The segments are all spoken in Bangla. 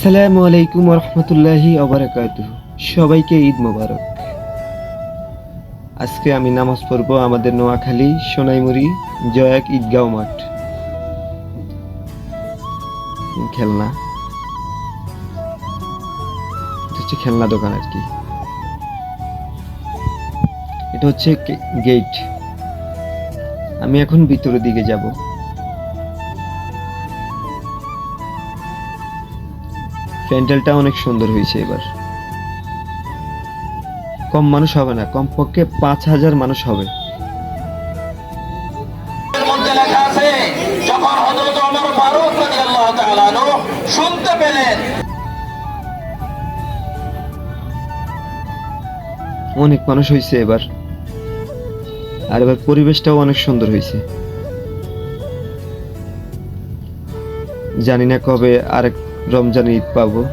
আসসালামু আলাইকুম রহমতুল্লাহি অবরাকাত সবাইকে ঈদ মোবারক। আজকে আমি নামাজ পড়ব আমাদের নোয়াখালী সোনাইমুড়ি জয়াক ঈদগাঁও মাঠ। খেলনা। হচ্ছে খেলনা দোকান আর কি। এটা হচ্ছে গেট। আমি এখন ভিতরের দিকে যাব। প্যান্ডেলটা অনেক সুন্দর হয়েছে এবার। কম মানুষ হবে না কমপক্ষে পাঁচ হাজার মানুষ হবে। শুনতে পেলেন অনেক মানুষ হয়েছে এবার। আর এবার পরিবেশটাও অনেক সুন্দর হয়েছে। জানি না কবে আরেক রমজান ঈদ পাবো।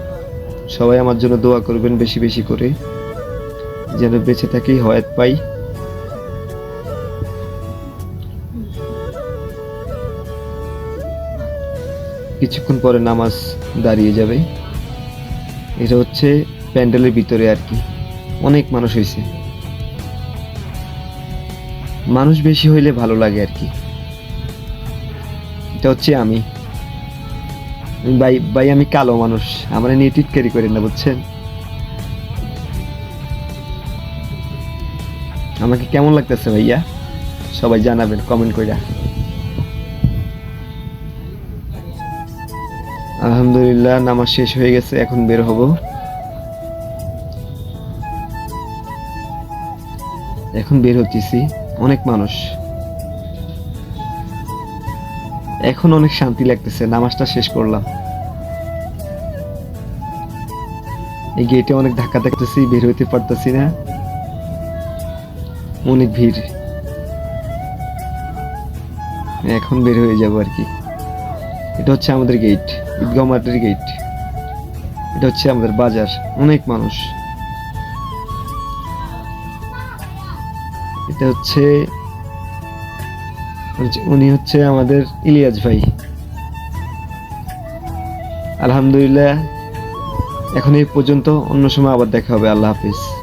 সবাই আমার জন্য দোয়া করবেন বেশি বেশি করে। যেন বেঁচে থাকি, হয়াত পাই। কিছুক্ষণ পরে নামাজ দাঁড়িয়ে যাবে। এটা হচ্ছে প্যান্ডেলের ভিতরে আর কি। অনেক মানুষ হয়েছে মানুষ বেশি হইলে ভালো লাগে আর কি। এটা হচ্ছে আমি। ভাই ভাই, আমি কালো মানুষ। আমার নিয়ে টিটকারি করেন না, বুঝছেন? আমাকে কেমন লাগতেছে ভাইয়া? সবাই জানাবেন কমেন্ট কইরা। আলহামদুলিল্লাহ, নামাজ শেষ হয়ে গেছে, এখন বের হব। এখন বের হচ্ছি অনেক মানুষ। এখন অনেক শান্তি লাগতেছে, নামাজটা শেষ করলাম। এই গেটে অনেক ধাক্কা দেখতেছি, বের হইতে পারতেছি না। অনেক ভিড়। এখন বের হয়ে যাব আর কি। এটা হচ্ছে আমাদের গেট ঈদগাঁও মাঠের গেট এটা হচ্ছে আমাদের বাজার, অনেক মানুষ। এটা হচ্ছে- উনি হচ্ছে আমাদের ইলিয়াস ভাই। আলহামদুলিল্লাহ, এখন এই পর্যন্ত অন্য সময় আবার দেখা হবে। আল্লাহ হাফিজ।